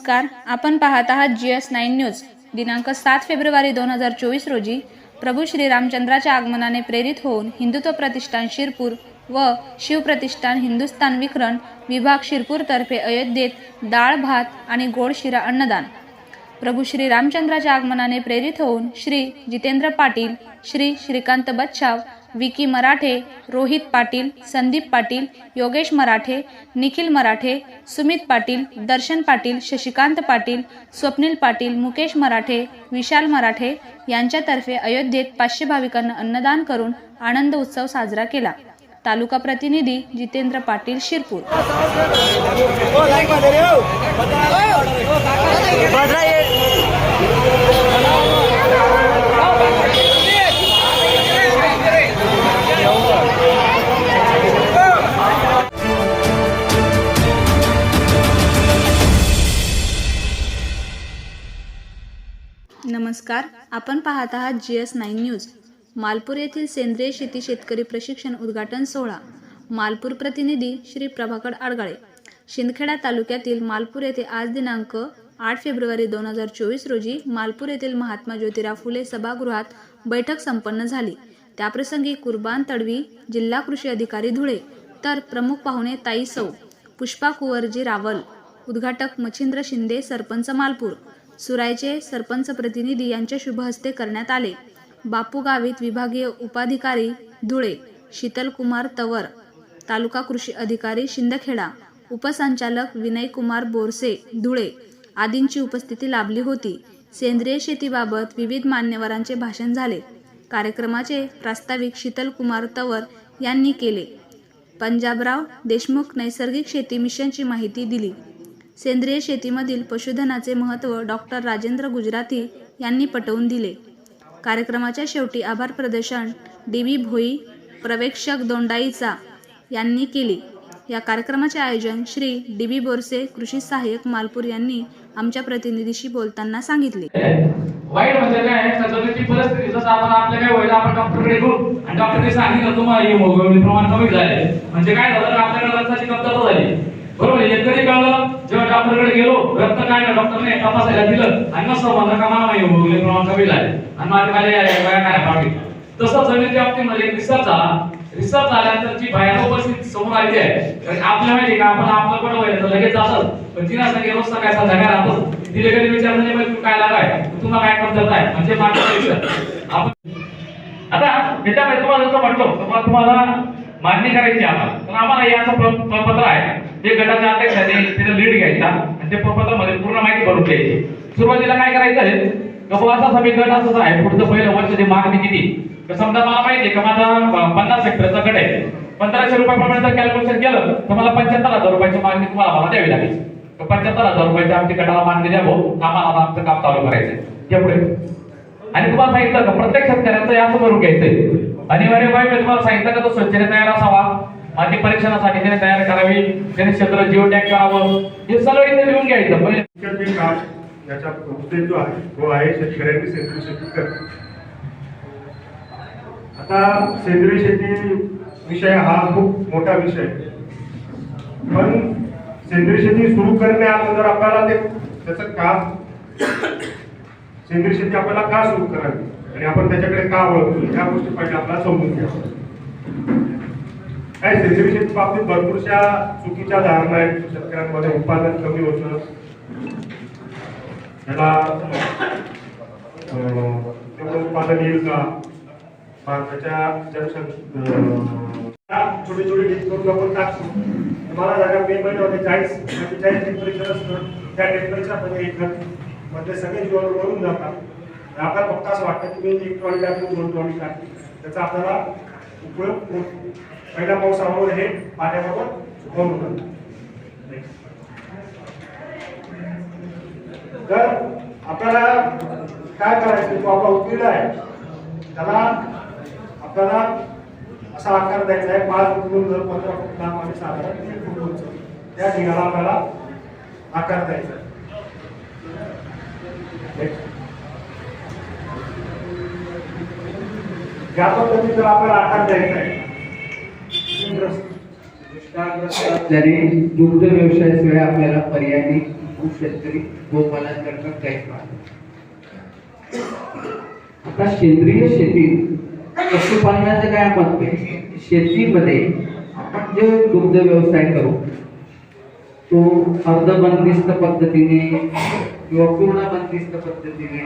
नमस्कार. आपण पाहत आहात जी एस नाईन न्यूज. दिनांक सात फेब्रुवारी दोन हजार चोवीस रोजी प्रभू श्रीरामचंद्राच्या आगमनाने प्रेरित होऊन हिंदुत्व प्रतिष्ठान शिरपूर व शिवप्रतिष्ठान हिंदुस्थान विकरण विभाग शिरपूरतर्फे अयोध्येत डाळ भात आणि गोड शिरा अन्नदान प्रभू श्री रामचंद्राच्या आगमनाने प्रेरित होऊन श्री जितेंद्र पाटील श्री श्रीकांत बच्छाव विकी मराठे रोहित पाटील संदीप पाटील योगेश मराठे निखिल मराठे सुमित पाटील दर्शन पाटील शशिकांत पाटील स्वप्नील पाटील मुकेश मराठे विशाल मराठे यांच्यातर्फे अयोध्येत पाचशे भाविकांना अन्नदान करून आनंद उत्सव साजरा केला. तालुका प्रतिनिधी जितेंद्र पाटील शिरपूर. नमस्कार आपण पाहत आहात G S nine news. Malpur येथील सेंद्रिय शेती शेतकरी प्रशिक्षण उद्घाटन सोहळा. मालपूर प्रतिनिधी श्री प्रभाकर आडगाळे. शिंदखेडा तालुक्यातील मालपूर येथे आज दिनांक आठ फेब्रुवारी दोन हजार चोवीस रोजी मालपूर येथील महात्मा ज्योतिराव फुले सभागृहात बैठक संपन्न झाली. त्याप्रसंगी कुर्बान तडवी जिल्हा कृषी अधिकारी धुळे तर प्रमुख पाहुणे ताई सौ पुष्पा कुंवरजी रावल उद्घाटक मच्छिंद्र शिंदे सरपंच मालपूर सुरायचे सरपंच प्रतिनिधी यांच्या शुभहस्ते करण्यात आले. बापू गावित विभागीय उपाधिकारी धुळे शीतल कुमार तवर तालुका कृषी अधिकारी शिंदखेडा उपसंचालक विनय कुमार बोरसे धुळे आदींची उपस्थिती लाभली होती. सेंद्रिय शेतीबाबत विविध मान्यवरांचे भाषण झाले. कार्यक्रमाचे प्रास्ताविक शीतल कुमार तवर यांनी केले. पंजाबराव देशमुख नैसर्गिक शेती मिशनची माहिती दिली. सेंद्रिय शेतीमधील पशुधनाचे महत्त्व डॉक्टर राजेंद्र गुजराती यांनी पटवून दिले. कार्यक्रमाच्या शेवटी आभार प्रदर्शन डी बी भोई प्रवेक्षक दोंडाईचा यांनी केली. या कार्यक्रमाचे आयोजन श्री डी बी बोरसे कृषी सहाय्यक मालपूर यांनी आमच्या प्रतिनिधीशी बोलताना सांगितले. वाईट म्हणजे काय? सध्याची परिस्थिती जसं आपण आपल्या काय व्हायला आपण डॉक्टरकडे घेऊ आणि डॉक्टरने सांगितलं तुम्हाला हिमोग्लोबिन प्रमाण कमी झाले म्हणजे काय झालं? तर आपल्याकडे रक्ताची कमतरता झाली. बरोबर? आहे? कधी कळलं जेव्हा डॉक्टरकडे गेलो रक्त काय ना डॉक्टरने तपासायला दिलं आणि नसतं म्हणलं का मला हिमोग्लोबिन प्रमाण कमी झाले. आणि माझ्या माझ्या काय पाठवी तसं जमिनीच्या बाबतीमध्ये एक रिसर्च झाला रिसर्च झाल्यानंतर जी भयानक परिस्थिती समोर आली आहे. कारण आपल्या माहिती का आपण आपलं पण व्हायला लगेच जातात पण तिला सगळे रोज सकाळी काय राहतो तिला कधी विचारलं नाही "बाई, तू काय लागाय? तुम्हाला काय करत आहे? म्हणजे मागचं आपण आता त्याच्यामध्ये तुम्हाला जसं म्हटलं तुम्हाला तुम्हाला मान्य करायची आम्हाला. पण आम्हाला याचं पत्र आहे. प्रपत्र आहे ते आहे अध्यक्षाने तिथे लीड घ्यायचा आणि ते प्रपत्रामध्ये पूर्ण माहिती भरून द्यायची सुरुवातीला काय करायचं आहे? का असा समी गट असंच आहे. पुढचं पहिलं वर्षाची मागणी किती? तर समजा मला माहिती आहे का माझा पन्नास हेक्टरचा गट आहे. पंधराशे रुपयाप्रमाणे जर कॅल्क्युलेशन केलं तर मला पंच्याहत्तर हजार रुपयाची मागणी तुम्हाला मला द्यावी लागेल. तर पंच्याहत्तर हजार रुपयाची आमची गटाला मागणी द्या भाऊ आम्हाला आता आमचं काम चालू करायचं आहे आणि तुम्हाला सांगितलं का प्रत्येक शेतकऱ्यांचं हे असं करून घ्यायचंय. अनिवार्य मी तुम्हाला सांगितलं का तो स्वच्छने तयार असावा? माती परीक्षणासाठी त्याने तयार करावी. त्याने क्षेत्र जिओ टॅग करावं. हे सर्व इथे लिहून घ्यायचं. म्हणजे काम याचा उद्देश जो आहे तो आहे शेतकऱ्यांनी सेंद्रिय शेती करणे. आता सेंद्रिय शेती विषय हा खूप मोठा विषय पण सेंद्रिय शेती सुरू करणे अगोदर आपल्याला ते त्याचं काम सेंद्रिय शेती आपल्याला का सुरू करावी? आणि आपण त्याच्याकडे का वळतो ह्या गोष्टी पाहिजे आपल्याला समजून घ्यावं. काय सेंद्रिय बाबतीत भरपूरशा चुकीच्या धारणा आहेत. शेतकऱ्यांमध्ये उत्पादन कमी होतं. त्याला अं, तेवढं उत्पादन येईल का? पण त्याच्या जनसंख्या छोटी छोटी डीप करून आपण टाकतो. मला जागा मे महिन्यामध्ये चाळीस चाळीस टेम्परेचर असतं. त्या टेम्परेचरमध्ये एक मधले सगळे जीवन वळून जातात. आपल्याला फक्त असं वाटतं की मी एक ट्रॉली टाकली दोन ट्रॉली टाकली त्याचा आपल्याला उपयोग होत पहिला पाऊस आम्हाला हे पाण्याबरोबर होऊन जातं तर आपल्याला काय करायचं? तो आपला उकिरडा आहे. त्याला आपल्याला असा आकार द्यायचा आहे पाच फुटून जर पंधरा फूट लांब आणि साधारण तीन फूट उंच. त्या ढिगाला आपल्याला आकार द्यायचा आहे. Next. या पद्धतीने आपल्याला आकार द्यायचा आहे दुष्काळग्रस्त दुग्ध व्यवसायाशिवाय आपल्याला पर्याय नाही. खूप शेतकरी गोपालन करतात काहीच आता सेंद्रिय शेती पशुपालनाचं काय आपण शेतीमध्ये आपण जे दुग्ध व्यवसाय करू तो अर्धबंदिस्त पद्धतीने किंवा पूर्ण बंदिस्त पद्धतीने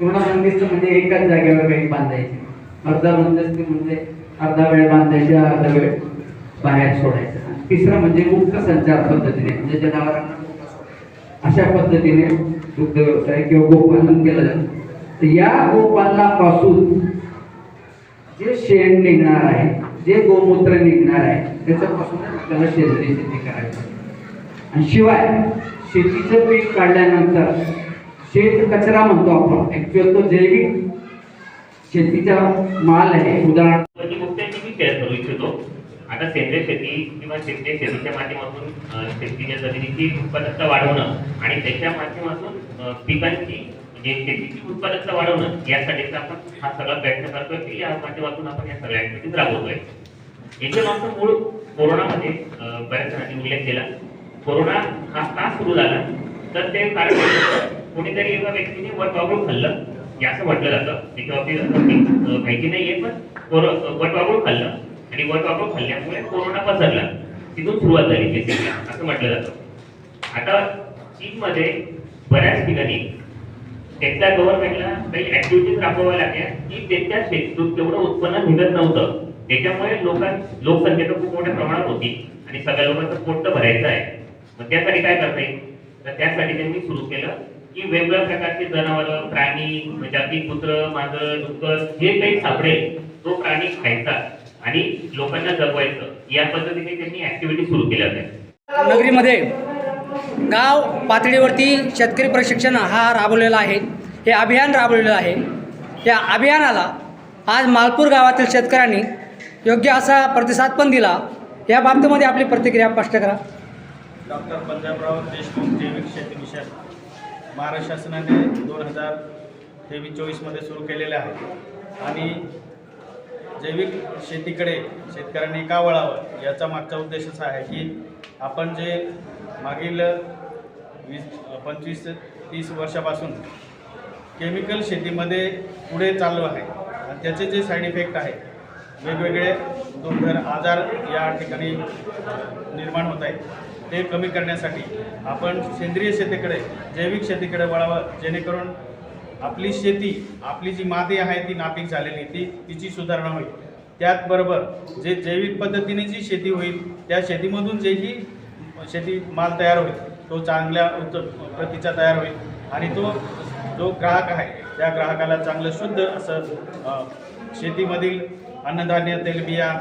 पूर्ण बंदिस्त म्हणजे एकाच जागेवर काही बांधायचे. अर्धा बंदिस्त म्हणजे अर्धा वेळ बांधायचे अर्धा वेळ. बाहेर सोडायचं. तिसरं म्हणजे मुक्त संचार पद्धतीने म्हणजे जनावरांना अशा पद्धतीने दुग्ध व्यवसाय किंवा गोपालन केलं जातं. तर या गोपालनापासून जे शेण निघणार आहे जे गोमूत्र निघणार आहे त्याच्यापासून आपल्याला सेंद्रिय शेती करायची. आणि शिवाय शेतीचं पीक काढल्यानंतर शेत कचरा म्हणतो आपण ऍक्च्युअल तो जैविक शेतीचा माल आहे उदाहरण म्हणजे मी शेअर करू इच्छितो? आता सेंद्रिय शेती किंवा सेंद्रिय शेतीच्या माध्यमातून शेतीच्या जमिनीची उत्पादकता वाढवणं आणि त्याच्या माध्यमातून पिकांची म्हणजे शेतीची उत्पादकता वाढवणं यासाठीचा आपण हा सगळा प्रयत्न करतोय की या माध्यमातून आपण या सगळ्या ऍक्टिव्हिटीज राबवतोय. याच्या मागचं मूळ कोरोनामध्ये बऱ्याच जणांनी उल्लेख केला. कोरोना हा का सुरू झाला? तर ते कारण कोणीतरी एका व्यक्तीने वटवागुळ खाल्लं. हे असं म्हटलं जातं. त्याच्या बाबतीत माहिती नाहीये पण कोरो खाल्लं. आणि वटवागुळ खाल्ल्यामुळे कोरोना पसरला. तिथून सुरुवात झाली बेसिकली असं म्हटलं जातं. आता चीनमध्ये बऱ्याच ठिकाणी त्यांच्या गव्हर्नमेंटला काही ऍक्टिव्हिटीज राबवाव्या लागल्या. की त्यांच्या शेतीतून तेवढं उत्पन्न निघत नव्हतं. त्याच्यामुळे लोकां लोकसंख्या तर खूप मोठ्या प्रमाणात होती. आणि सगळ्या लोकांचं पोट तर भरायचं आहे. मग त्यासाठी काय करता येईल? तर त्यासाठी त्यांनी सुरू केलं की वेगवेगळ्या प्रकारचे जनावरं प्राणी म्हणजे जाती कुत्र मांजर डुक्कर जे काही सापडेल तो प्राणी खायचा. आणि लोकांना जगवायचं. या पद्धतीने त्यांनी ऍक्टिव्हिटी सुरू केल्या होत्या नगरीमध्ये गाव पातळीवरती शेतकरी प्रशिक्षण हा राबवलेला आहे. हे अभियान राबवलेलं आहे. या अभियानाला आज मालपूर गावातील शेतकऱ्यांनी योग्य असा प्रतिसाद पण दिला. या बाबतीमध्ये आपली प्रतिक्रिया स्पष्ट करा. डॉक्टर पंजाबराव देशमुख जैविक शेती मिशन महाराष्ट्र शासनाने दोन हजार तेवीस चोवीसमध्ये सुरू केलेले आहे. आणि जैविक शेतीकडे शेतकऱ्यांनी का वळावं? याचा मागचा उद्देश असा आहे की आपण जे मागील वीस पंचवीस ते तीस वर्षापासून केमिकल शेतीमध्ये पुढे चाललो आहे आणि त्याचे जे साईड इफेक्ट आहे वेगवेगळे दुर्धर आजार या ठिकाणी निर्माण होत आहेत. ते कमी करण्यासाठी आपण सेंद्रिय शेतीकडे जैविक शेतीकडे वळावं जेणेकरून आपली शेती आपली जी माती आहे ती नापीक झालेली ती तिची सुधारणा होईल. त्याचबरोबर जे जैविक पद्धतीने जी शेती होईल त्या शेतीमधून जेही शेती माल तयार होईल तो चांगल्या उच्च प्रतीचा तयार होईल. आणि तो जो ग्राहक आहे त्या ग्राहकाला चांगलं शुद्ध असं शेतीमधील अन्नधान्य तेलबिया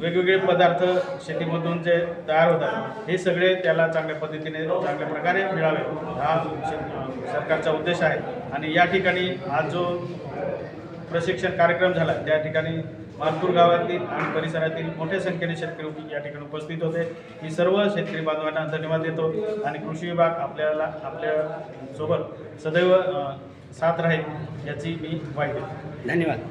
वेगवेगळे पदार्थ शेतीमधून जे तयार होतात हे सगळे त्याला चांगल्या पद्धतीने चांगल्या प्रकारे मिळावे. हा सरकारचा उद्देश आहे. आणि या ठिकाणी आज जो प्रशिक्षण कार्यक्रम झाला त्या ठिकाणी मालपूर गावातील आणि परिसरातील मोठ्या संख्येने शेतकरी या ठिकाणी उपस्थित होते. मी सर्व शेतकरी बांधवांना धन्यवाद देतो आणि कृषी विभाग आपल्याला आपल्यासोबत सदैव साथ राहील याची मी वाईट देतो. धन्यवाद.